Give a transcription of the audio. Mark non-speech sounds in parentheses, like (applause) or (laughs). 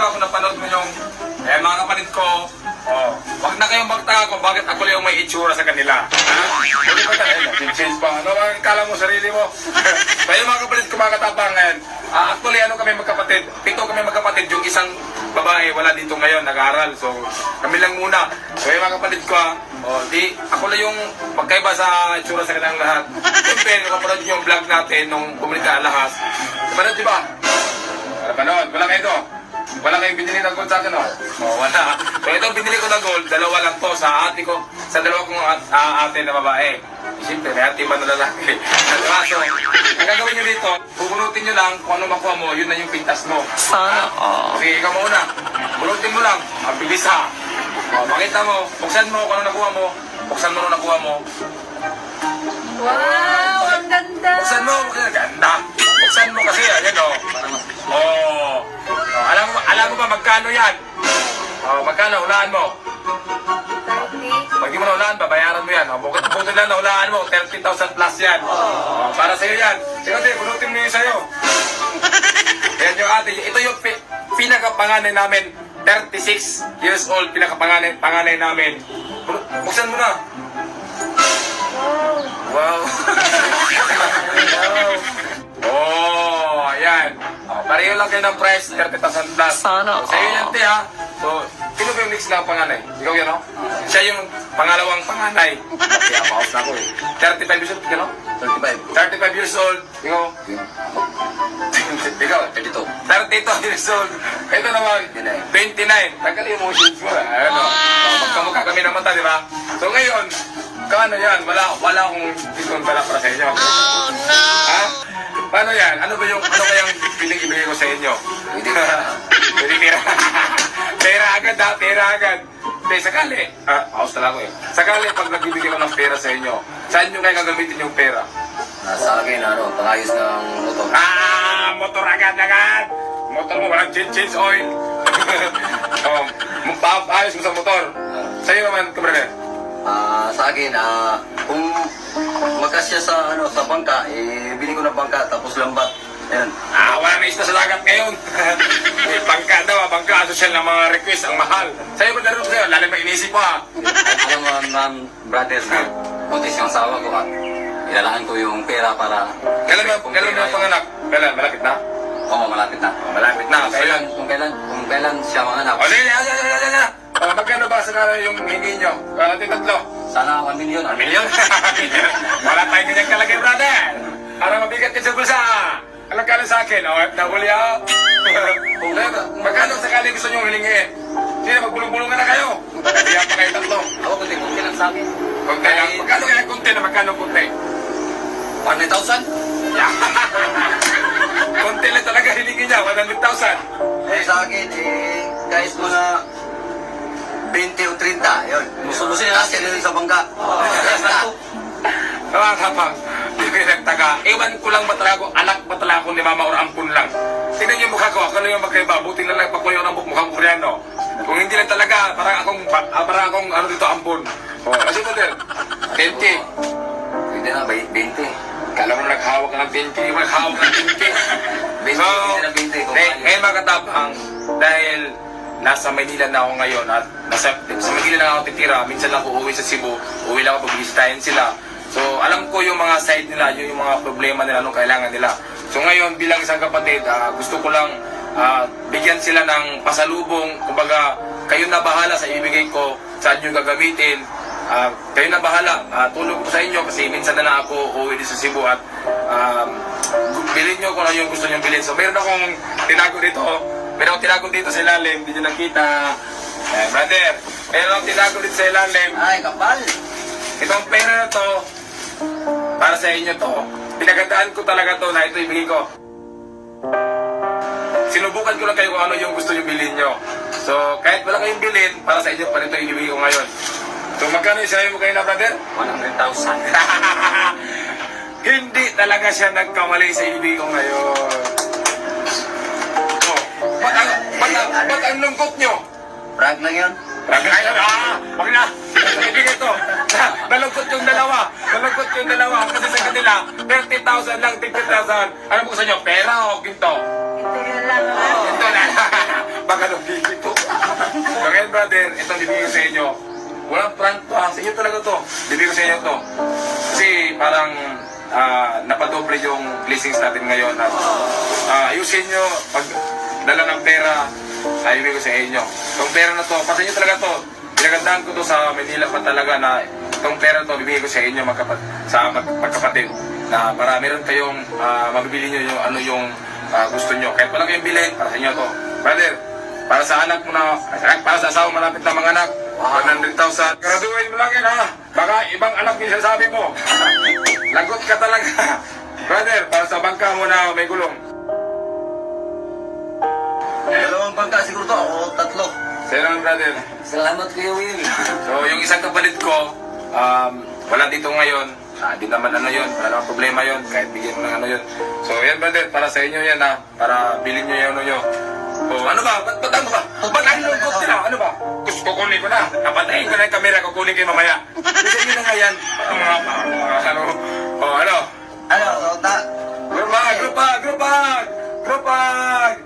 ba kung napanood mo yung eh, mga kapatid ko, oh, wag na kayong magtaka kung bakit ako yung may itsura sa kanila. Ha? Hindi ba tayo? (laughs) Change pa. Ano ba ang kala mo sarili mo? (laughs) Kaya mga kapatid ko mga katapang ngayon, ah, actually ano kami magkapatid? Pito kami magkapatid. Yung isang babae wala dito ngayon, nag-aaral. So, kami lang muna. So, yung mga kapatid ko, ah, oh, di, ako lang yung magkaiba sa itsura sa kanilang lahat. Siyempre, nakapanood yung vlog natin nung Komunita Alahas. Kapanood, di ba? Wala panood. Wala kayo ito. Wala kayong binili ng gold sa akin, oh. Oh, wala. So, itong binili ko ng gold, dalawa lang to sa ate ko, sa dalawa kong at, ah, ate na babae. Siyempre, may ate man na lalaki. Diba? So, ang gagawin nyo dito, pupunutin nyo lang kung ano makuha mo, yun na yung pintas mo. Sana all. Sige, ikaw muna. Bunutin mo lang. Ang bilis ha. O, makita mo. Buksan mo kung ano nakuha mo. Buksan mo ano nakuha mo. Wow, ang ganda. Buksan mo. Buksan. Ganda. Buksan mo kasi. Ayan o. Oh. oh. Alam mo, ba magkano yan? Oh, magkano? Hulaan mo. 30. Pag di mo na hulaan, babayaran mo yan. Oh, bukod bukod lang na hulaan mo. 30,000 plus yan. Oh, para sa'yo yan. Sige, ate, bunutin mo yun sa'yo. (laughs) Yan yung ate. Ito yung pi- pinakapanganay namin. 36 years old, pinakapanganay panganay namin. Bu- Buksan mo na. Wow. Wow. (laughs) wow. Oh, pareho lang kayo ng price, 30,000 plus. Sana So, sa'yo te, ha? So, sino ba yung next na panganay? Ikaw yan, no? Siya yung pangalawang panganay. Kaya, paus na ako eh. 35 years old, you know? 35. 35 years old. Ikaw? Ikaw? 32. 32 years old. Ito naman, 29. Tagal yung emotions mo. Ano? Oh, magkamukha kami ng mata, di ba? So ngayon, kaano yan? Wala, wala akong discount pala para sa inyo. Oh no! Ha? Yan? Ano ba yung, ano kayang piling ibigay ko sa inyo? Pera. Pwede pera. pera agad ha, pera agad. Hindi, sakali. Ah, paus na lang ako eh. Sakali pag nagbibigay ko ng pera sa inyo, saan nyo kayo gagamitin yung pera? Nasa akin, ano, pangayos ng motor. Ah, motor agad agad. Motor mo walang change oil. (laughs) oh, ayos mo sa motor. Sa'yo naman, kabrele. Ah, sa akin, ah, kung magkasya sa, ano, sa bangka, eh, bili ko ng bangka, tapos lambat. Ayan. Ah, wala na isda sa dagat ngayon. (laughs) eh, bangka daw, ah, bangka, social na mga request, ang mahal. Sa'yo ba daron sa'yo? Lalim ang inisip mo ha. Alam mo, ma'am, brothers, na buntis yung asawa ko at ilalaan ko yung pera para... Kailan mo, kailan mo panganak? Kailan? Malapit na? Oo, malapit na. Oh, malapit na. Kailan, kung kailan, kung kailan siya manganak. O, yan, yan, yan, yan. Kala yung hingi nyo? Natin tatlo. Sana 1 million. Ang milyon. (laughs) Wala tayong ganyan kalagay, brother. Para mabigat ka sa bulsa. Alam ka sa akin, OFW ako. (laughs) Magkano sakali gusto nyo hilingin? Sige, magbulong-bulungan na kayo. Kaya pa kayo tatlo. Ako, kunti, kunti lang sa akin. Kunti lang. Magkano kaya kunti na magkano kunti? 100,000? Yeah. (laughs) kunti lang talaga hilingin niya, 100,000. Eh, sa akin, eh, kahit mga 20 o 30, yun. Musubusin na natin yun sa bangka. Mga kapang, hindi kayo nagtaga. Ewan ko lang ba talaga ako, anak ba talaga ako ni mama or ampun lang. Tingnan niyo yung mukha ko, ako lang yung magkaiba. Buti lang lang pakuyo ng mukhang koreano. Kung hindi lang talaga, parang akong, ah, parang akong ano dito, ampun. Oh, kasi ito din, 10K. Pwede na, 20. Kala mo naghawak ka ng 10K, maghawak ng 10K. 20, So, na 20. kung eh, ngayon mga katapang, dahil nasa Maynila na ako ngayon at nasa, sa Maynila na ako titira, minsan lang ako uuwi sa Cebu, uwi lang ako pagbisitahin sila. So, alam ko yung mga side nila, yung, yung mga problema nila, anong kailangan nila. So, ngayon, bilang isang kapatid, ah, gusto ko lang ah, bigyan sila ng pasalubong. Kumbaga, kayo na bahala sa ibigay ko, saan nyo gagamitin. Ah, kayo na bahala. Ah, tulong ko sa inyo kasi minsan na lang ako uuwi din sa Cebu at um, bilhin nyo kung ano yung gusto nyo bilhin. So, meron akong tinago dito. Meron akong tinago dito sa ilalim. Hindi nyo nakita. Eh, brother, meron akong tinago dito sa ilalim. Ay, kapal! Itong pera na to, para sa inyo to, pinagandaan ko talaga to na ito ibigay ko. Sinubukan ko lang kayo kung ano yung gusto nyo bilhin nyo. So, kahit wala kayong bilhin, para sa inyo pa rin ito ibigay ko ngayon. So, magkano isabi mo kayo na, brother? 100,000. (laughs) Hindi talaga siya nagkamali sa ibig ko ngayon. Ba't ang, lungkot nyo? Prank lang yun. Ayun, ah, wag na. Ibigay ko. Nalungkot yung dalawa. Nalungkot yung dalawa. Kasi sa kanila, 30,000 lang, 50,000. Ano po sa inyo? Pera o ginto? Ito na lang. Ginto na. (laughs) baka ng dito. so ngayon, brother, ito bibigay ko sa inyo. Walang prank to, ha? Sa inyo talaga to. Bibigay ko sa inyo to. Kasi parang ah, napadoble yung blessings natin ngayon. At, ah, ayusin nyo, pag dala ng pera, ay bibigay ko sa inyo. Itong pera na to, para sa inyo talaga to. Pinagandaan ko to sa Manila pa talaga na itong pera to, bibigay ko sa inyo magkapat, sa mag, magkapatid. Na para meron kayong ah, mabibili nyo yung ano yung ah, gusto nyo. Kahit wala kayong bilhin, para sa inyo to. Brother, para sa anak mo na, para sa asawa malapit na mga anak, 100,000. Graduate mo lang yan ha. Baka ibang anak yung sasabi mo. Lagot ka talaga. (laughs) Brother, para sa bangka mo na may gulong. Dalawang bangka siguro to, o tatlo. Sa'yo naman, brother. Salamat Kuya Will. So, yung isang kapatid ko, um, wala dito ngayon. Ah, di naman ano yun, wala namang problema yun, kahit bigyan mo ng ano yun. So, yan brother, para sa inyo yan ha, para bilhin nyo yung ano nyo. O, ano ba? Ba't, ba't ano ba? Ba't ang lungkot nila? Ano ba? Gusto kukunin ko na. Napatayin ko na yung camera, kukunin kayo mamaya. Kasi yun na nga yan. Ang mga, mga, ano, o, ano? Ano, so, ta, Group hug, group hug,